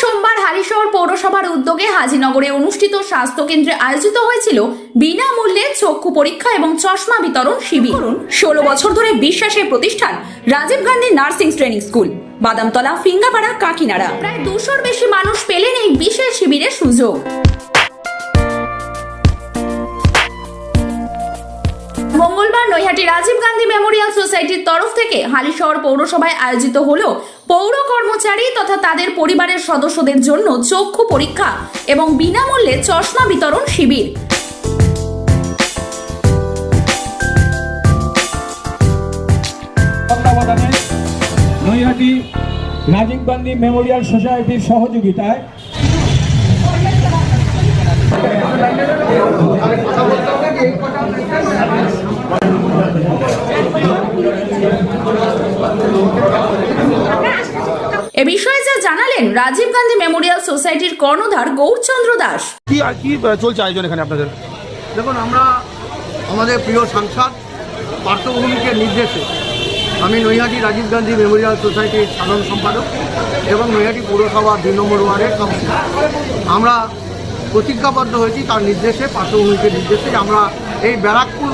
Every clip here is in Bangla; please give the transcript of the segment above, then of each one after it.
সোমবার হালিশহর পৌরসভার উদ্যোগে হাজিনগরে অনুষ্ঠিত স্বাস্থ্য কেন্দ্রে আয়োজিত হয়েছিল বিনামূল্যে চক্ষু পরীক্ষা এবং চশমা বিতরণ শিবির। ষোলো বছর ধরে বিশ্বাসের প্রতিষ্ঠান Rajiv Gandhi nursing training school, Badamtala, Phingapara, Kakinada. প্রায় দুশোর বেশি মানুষ পেলেন এই বিশেষ শিবিরের সুযোগ। নৈহাটি রাজীব গান্ধী মেমোরিয়াল সোসাইটির তরফ থেকে হালিশহর পৌরসভায় আয়োজিত হল পৌর কর্মচারী তথা তাদের পরিবারের সদস্যদের জন্য চক্ষু পরীক্ষা এবং বিনামূল্যে চশমা বিতরণ শিবির। রাজীব গান্ধী মেমোরিয়াল সোসাইটির সহযোগিতায় এ বিষয়ে যা জানালেন রাজীব গান্ধী মেমোরিয়াল সোসাইটির কর্ণধার গৌরচন্দ্র দাস। কি আর কি চলছে আয়োজন এখানে আপনাদের? দেখুন আমরা আমাদের প্রিয় সাংসদ পার্থভূমিকে নির্দেশে আমি নৈহাটি রাজীব গান্ধী মেমোরিয়াল সোসাইটির সাধারণ সম্পাদক এবং নৈহাটি পৌরসভা দুই নম্বর ওয়ার্ডের কাউন্সিলর আমরা প্রতিজ্ঞাবদ্ধ হয়েছি তার নির্দেশে পার্থভূমিকে নির্দেশে আমরা এই ব্যারাকপুর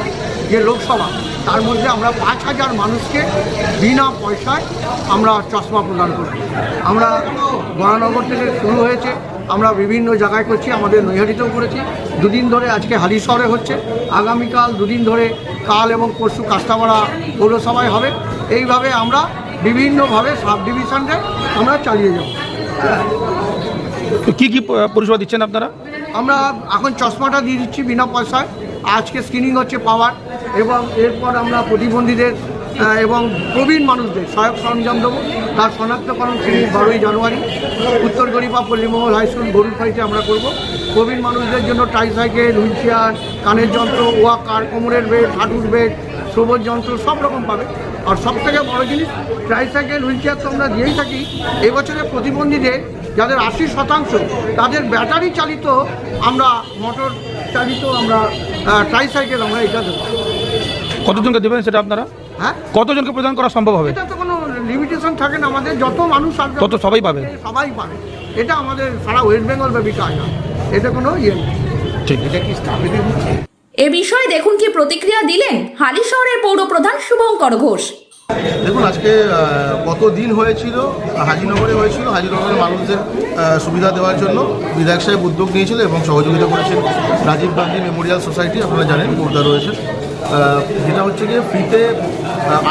যে লোকসভা তার মধ্যে আমরা পাঁচ হাজার মানুষকে বিনা পয়সায় আমরা চশমা প্রদান করব আমরা বরানগর থেকে শুরু হয়েছে আমরা বিভিন্ন জায়গায় করছি আমাদের নৈহাটিতেও করেছি। দুদিন ধরে আজকে হালিশহরে হচ্ছে। আগামীকাল দুদিন ধরে কাল এবং পরশু কাস্টামারা পৌরসভায় হবে। এইভাবে আমরা বিভিন্নভাবে সাব ডিভিশনকে আমরা চালিয়ে যাব। কি কি পরিষেবা দিচ্ছেন আপনারা? আমরা এখন চশমাটা দিয়ে দিচ্ছি বিনা পয়সায়। আজকে স্ক্রিনিং হচ্ছে পাওয়ার। এবং এরপর আমরা প্রতিবন্ধীদের এবং প্রবীণ মানুষদের সহায়ক সরঞ্জাম দেবো। তার শনাক্তকরণ স্ক্রিনিং বারোই জানুয়ারি উত্তর গরিবা পল্লীমহল হাই স্কুল গরুরফাইতে আমরা করব। প্রবীণ মানুষদের জন্য ট্রাইসাইকেল হুইল চেয়ার, কানের যন্ত্র ওয়াকার কোমরের বেড, হাঁটুর বেড সবুজ যন্ত্র সব রকম পাবে। আর সব থেকে বড় জিনিস ট্রাইসাইকেল হুইল চেয়ার তো আমরা দিয়েই থাকি। এবছরে প্রতিবন্ধীদের যাদের আশি শতাংশ, তাদের ব্যাটারি চালিত আমরা, মোটর চালিত আমরা ট্রাইসাইকেল আমরা এটা দেবো। কতজনকে দেবেন সেটা আপনারা? হ্যাঁ? কতজনকে প্রদান করা সম্ভব হবে? এটা তো কোনো লিমিটেশন থাকে না। আমাদের যত মানুষ আসবে তত সবাই পাবে। সবাই পাবে। এটা আমাদের সারা ওয়েস্ট বেঙ্গল ব্যাপী কাজ না। এটা কোনো ইয়ে ঠিক। এ বিষয়ে দেখুন কি প্রতিক্রিয়া দিলেন হালিশহরের পৌর প্রধান শুভঙ্কর ঘোষ। দেখুন আজকে গত দিন হয়েছিল হাজিনগরে হয়েছিল হাজিনগরের মানুষদের সুবিধা দেওয়ার জন্য বিধায়ক সাহেব উদ্যোগ নিয়েছিল এবং সহযোগিতা করেছেন রাজীব গান্ধী মেমোরিয়াল সোসাইটি আপনারা জানেন বোর্দা রয়েছে। যেটা হচ্ছে গিয়ে ফ্রিতে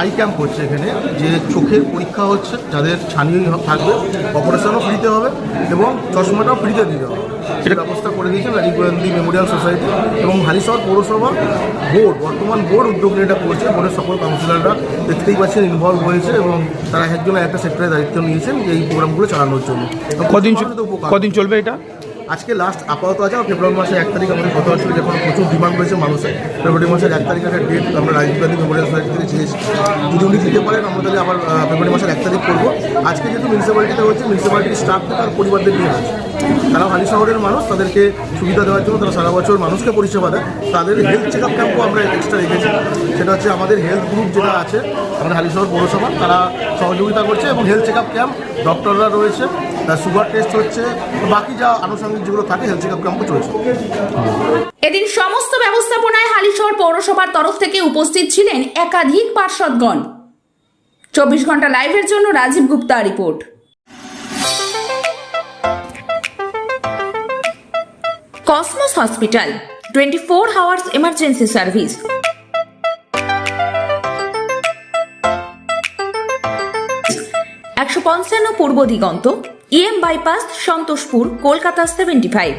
আই ক্যাম্প হচ্ছে এখানে যে চোখের পরীক্ষা হচ্ছে যাদের ছানি থাকবে অপারেশনও ফ্রিতে হবে এবং চশমাটাও ফ্রিতে দিতে হবে। সেটা ব্যবস্থা করে দিয়েছেন রাজীব গান্ধী মেমোরিয়াল সোসাইটি এবং হালিশহর পৌরসভা বোর্ড বর্তমান বোর্ড উদ্যোগ নিয়ে এটা করছে বোর্ডের সকল কাউন্সিলররা দেখতেই পাচ্ছেন ইনভলভ হয়েছে এবং তারা একজন একটা সেক্টরের দায়িত্ব নিয়েছেন যে এই প্রোগ্রামগুলো চালানোর জন্য। কদিন কদিন চলবে এটা? আজকে লাস্ট আপাতত আছে ফেব্রুয়ারি মাসের এক তারিখ আমাদের কথা হচ্ছিল যখন প্রচুর ডিমান্ড রয়েছে মানুষের। ফেব্রুয়ারি মাসের এক তারিখ একটা ডেট আমরা রাজীব গান্ধী মেমোরিয়াল সোসাইটি থেকে চেয়েছি যদি উনি দিতে পারেন, আমরা তাহলে আবার ফেব্রুয়ারি মাসের এক তারিখ করব। আজকে যেহেতু মিউনিসিপ্যালিটিতে হচ্ছে মিউনিসিপ্যালিটির স্টাফ তার পরিবারদের নিয়ে আছে তারাও হালি শহরের মানুষ, তাদেরকে সুবিধা দেওয়ার জন্য তারা সারা বছর মানুষকে পরিষেবা দেয়। তাদের হেলথ চেক আপ ক্যাম্পও আমরা এক্সট্রা রেখেছি। সেটা হচ্ছে আমাদের হেলথ গ্রুপ যেটা আছে, আমাদের হালি শহর পৌরসভা, তারা সহযোগিতা করছে এবং হেলথ চেক আপ ক্যাম্প ডক্টররা রয়েছে। সুগার টেস্ট হচ্ছে, বাকি যা আনুষঙ্গিক যেগুলো থাকে হেলথ চেক আপ ক্যাম্পও চলছে। এদিন সমস্ত ব্যবস্থাপনায় হালিশহর পৌরসভার তরফ থেকে উপস্থিত ছিলেন একাধিক পার্ষদগণ চব্বিশ ঘণ্টা লাইভের জন্য Rajiv Gupta report. Cosmos hospital twenty four hours emergency service একশো পঞ্চান্ন Purba Diganta EM bypass Santoshpur Kolkata seventy five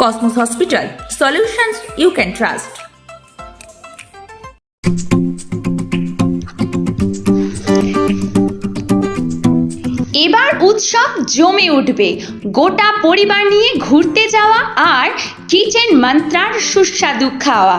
Cosmos hospital Solutions you can trust এবার উৎসব জমে উঠবে। গোটা পরিবার নিয়ে ঘুরতে যাওয়া আর কিচেন মন্ত্রার সুস্বাদু খাওয়া।